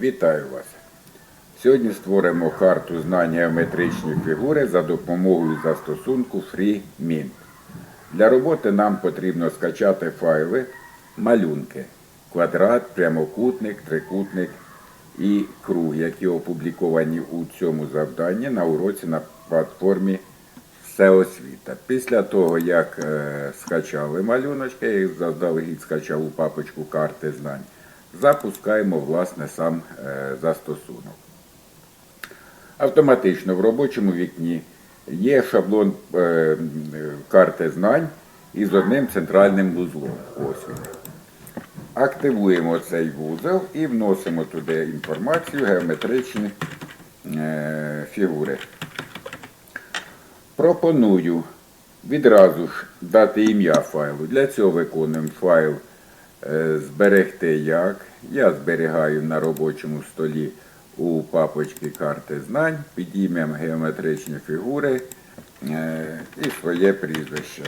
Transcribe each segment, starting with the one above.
Вітаю вас! Сьогодні створимо карту знань геометричної фігури за допомогою застосунку FreeMint. Для роботи нам потрібно скачати файли, малюнки, квадрат, прямокутник, трикутник і круг, які опубліковані у цьому завданні на уроці на платформі Всеосвіта. Після того, як е, скачали малюночки, я їх заздалегідь скачав у папочку карти знань, запускаємо власне сам е, застосунок. Автоматично в робочому вікні є шаблон е, карти знань із одним центральним вузлом. Активуємо цей вузол і вносимо туди інформацію, геометричні е, фігури. Пропоную відразу ж дати ім'я файлу. Для цього виконуємо файл зберегти як. Я зберігаю на робочому столі у папочці карти знань під ім'ям геометричні фігури е, і своє прізвище.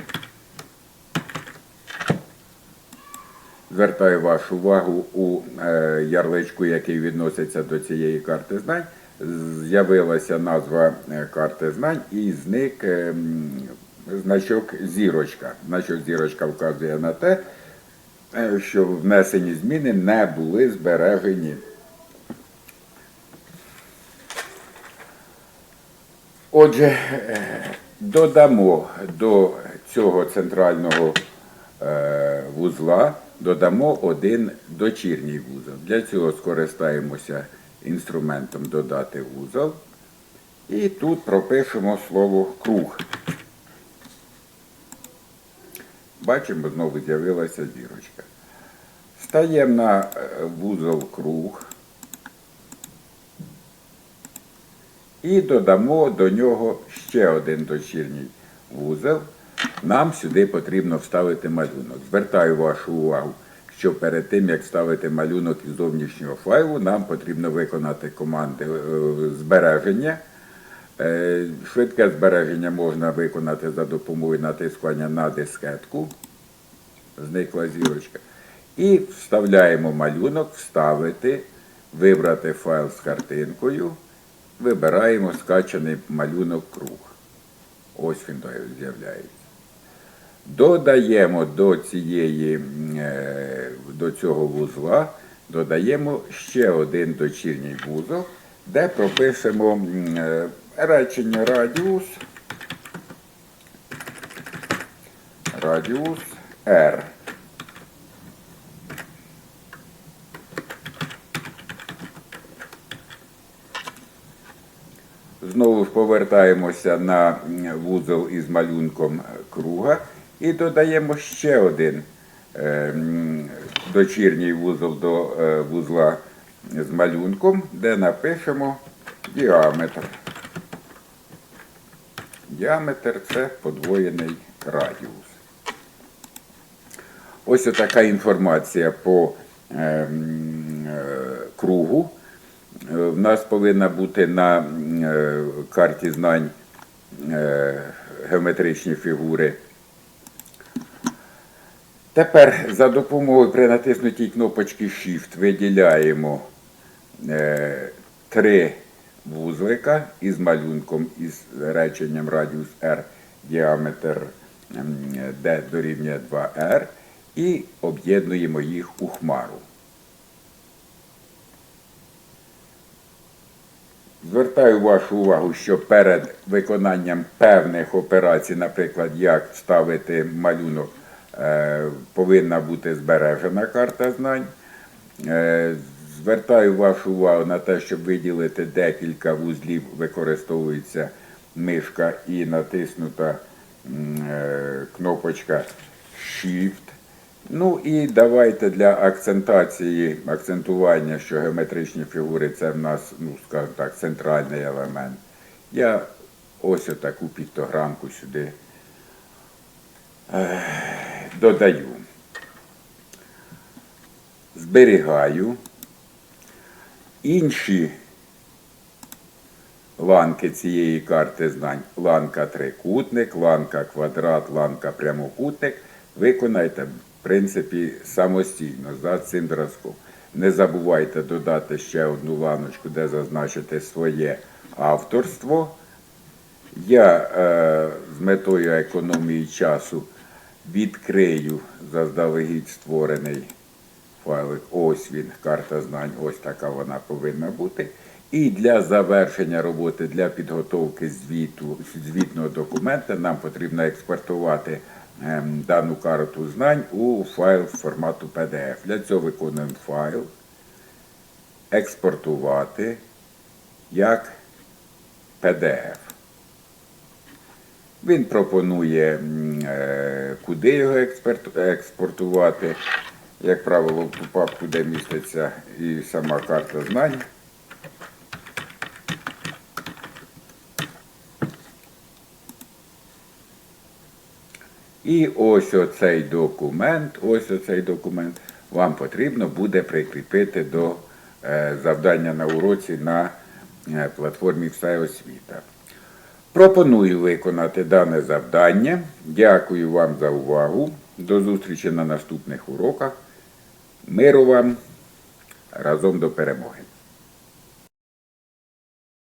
Звертаю вашу увагу у е, ярличку, який відноситься до цієї карти знань. З'явилася назва е, карти знань і зник е, значок зірочка. Значок зірочка вказує на те, е, що внесені зміни не були збережені. Отже, е, додамо до цього центрального е, вузла, додамо один дочірній вузол. Для цього скористаємося інструментом додати вузол. І тут пропишемо слово круг. Бачимо, знову з'явилася зірочка. Стаємо на е, вузол круг. І додамо до нього ще один дочірній вузол. Нам сюди потрібно вставити малюнок. Звертаю вашу увагу, що перед тим, як вставити малюнок із зовнішнього файлу, нам потрібно виконати команди е, збереження. Е, Швидке збереження можна виконати за допомогою натискання на дискетку. Зникла зірочка. І вставляємо малюнок, вставити, вибрати файл з картинкою. Вибираємо скачаний малюнок круг. Ось він з'являється. Додаємо до, цієї, е, до цього вузла, додаємо ще один дочірній вузол, де пропишемо е, речення радіус, радіус R. Знову ж повертаємося на вузол із малюнком круга і додаємо ще один е, дочірній вузол до е, вузла з малюнком, де напишемо діаметр. Діаметр це подвоєний радіус. Ось така інформація по е, е, кругу. В нас повинна бути на е, карті знань е, геометричні фігури. Тепер за допомогою при натиснутій кнопочці Shift виділяємо е, три вузлика із малюнком із реченням радіус R, діаметр м, D дорівнює 2R і об'єднуємо їх у хмару. Звертаю вашу увагу, що перед виконанням певних операцій, наприклад, як вставити малюнок, е, повинна бути збережена карта знань. Звертаю вашу увагу на те, щоб виділити декілька вузлів, використовується мишка і натиснута е, кнопочка Shift. Ну і давайте для акцентації, акцентування, що геометричні фігури це в нас, ну, скажімо так, центральний елемент. Я ось отаку піктограмку сюди е, додаю. Зберігаю. Інші ланки цієї карти знань. Ланка трикутник, ланка квадрат, ланка прямокутник. Виконайте, в принципі, самостійно за цим зразком. Не забувайте додати ще одну ланочку, де зазначити своє авторство. Я е, з метою економії часу відкрию заздалегідь створений файлик. Ось він, карта знань, ось така вона повинна бути. І для завершення роботи, для підготовки звіту, звітного документа нам потрібно експортувати ем, дану карту знань у файл формату PDF. Для цього виконуємо файл, експортувати як PDF. Він пропонує, е, куди його експортувати. Як правило, в папку, де міститься і сама карта знань. І ось оцей документ, ось оцей документ вам потрібно буде прикріпити до е, завдання на уроці на е, платформі Все освіта. Пропоную виконати дане завдання. Дякую вам за увагу. До зустрічі на наступних уроках. Миру вам разом до перемоги.